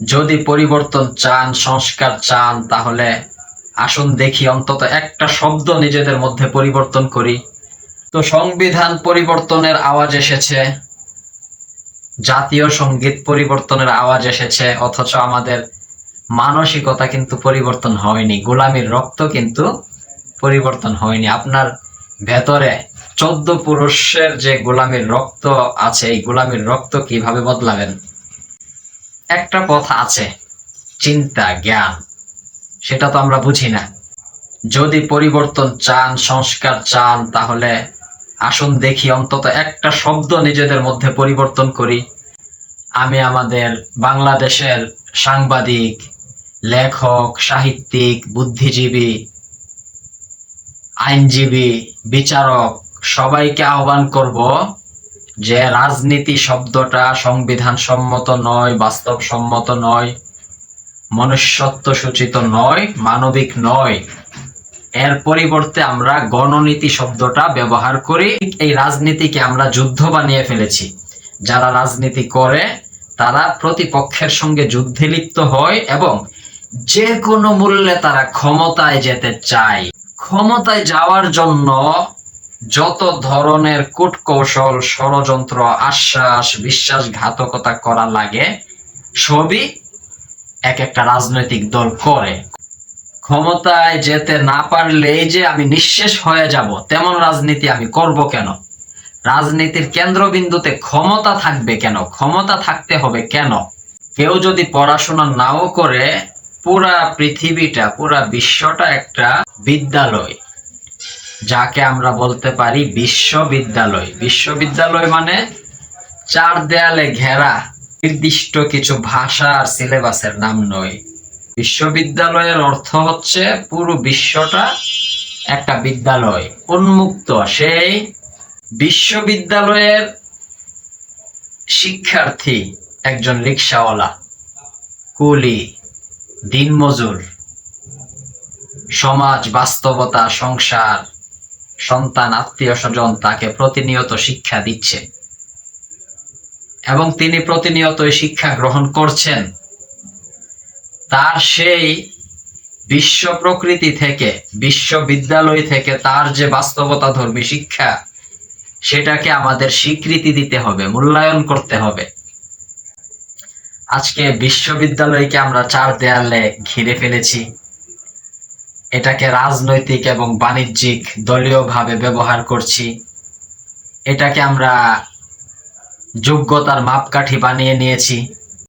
যদি পরিবর্তন চান, সংস্কার চান, তাহলে আসুন দেখি অন্তত একটা শব্দ নিজেদের মধ্যে পরিবর্তন করি। তো সংবিধান পরিবর্তনের আওয়াজ এসেছে, জাতীয় সংগীত পরিবর্তনের আওয়াজ এসেছে, অথচ আমাদের মানসিকতা কিন্তু পরিবর্তন হয়নি, গোলামীর রক্ত কিন্তু পরিবর্তন হয়নি। আপনার ভেতরে চোদ্দ পুরুষের যে গোলামীর রক্ত আছে, এই গোলামীর রক্ত কীভাবে বদলাবেন? একটা কথা আছে, চিন্তা, জ্ঞান। সেটা তো আমরা বুঝি না। যদি পরিবর্তন চান, সংস্কার চান, তাহলে আসুন দেখি অন্তত একটা শব্দ নিজেদের মধ্যে পরিবর্তন করি। আমি আমাদের বাংলাদেশের সাংবাদিক, লেখক, সাহিত্যিক, বুদ্ধিজীবী, আইনজীবী, বিচারক, সবাইকে আহ্বান করব যে রাজনীতি শব্দটা সংবিধান সম্মত নয় বাস্তব সম্মত নয় মনুষ্যত্ব সূচিত নয়, মানবিক নয়, এর পরিবর্তে আমরা গণনীতি শব্দটা ব্যবহার করি। এই রাজনীতিকে আমরা যুদ্ধ বানিয়ে ফেলেছি। যারা রাজনীতি করে, তারা প্রতিপক্ষের সঙ্গে যুদ্ধে লিপ্ত হয় এবং যে কোনো মূল্যে তারা ক্ষমতায় যেতে চায়। ক্ষমতায় যাওয়ার জন্য যত ধরনের কূটকৌশল, ষড়যন্ত্র, আশ্বাস, বিশ্বাসঘাতকতা করা লাগে, সবই এক একটা রাজনৈতিক দল করে। ক্ষমতায় যেতে না পারলেই যে আমি নিঃশেষ হয়ে যাব, তেমন রাজনীতি আমি করব কেন? রাজনীতির কেন্দ্রবিন্দুতে ক্ষমতা থাকবে কেন? ক্ষমতা থাকতে হবে কেন? কেউ যদি পড়াশোনা নাও করে, পুরা পৃথিবীটা, পুরা বিশ্বটা একটা বিদ্যালয়। যাকে আমরা বলতে পারি বিশ্ববিদ্যালয়। বিশ্ববিদ্যালয় মানে চার দেয়ালে ঘেরা, নির্দিষ্ট কিছু ভাষা আর সিলেবাসের নাম নয়। বিশ্ববিদ্যালয়ের অর্থ হচ্ছে পুরো বিশ্বটা একটা বিদ্যালয়, উন্মুক্ত। সেই বিশ্ববিদ্যালয়ের শিক্ষার্থী একজন রিক্সাওয়ালা, কুলি, দিনমজুর, সমাজ বাস্তবতা, সংসার সন্তান, আত্মীয় স্বজন তাকে প্রতিনিয়ত শিক্ষা দিচ্ছে। এবং তিনি প্রতিনিয়ত শিক্ষা গ্রহণ করছেন। তার সেই বিশ্ব প্রকৃতি থেকে, বিশ্ববিদ্যালয় থেকে তার যে বাস্তবতা ধর্মী শিক্ষা, সেটাকে আমাদের স্বীকৃতি দিতে হবে, মূল্যায়ন করতে হবে। আজকে বিশ্ববিদ্যালয়কে আমরা চার দেয়ালে ঘিরে ফেলেছি। এটাকে রাজনৈতিক এবং বাণিজ্যিক দলীয়ভাবে ব্যবহার করছি। এটাকে আমরা যোগ্যতার মাপকাঠি বানিয়ে নিয়েছি।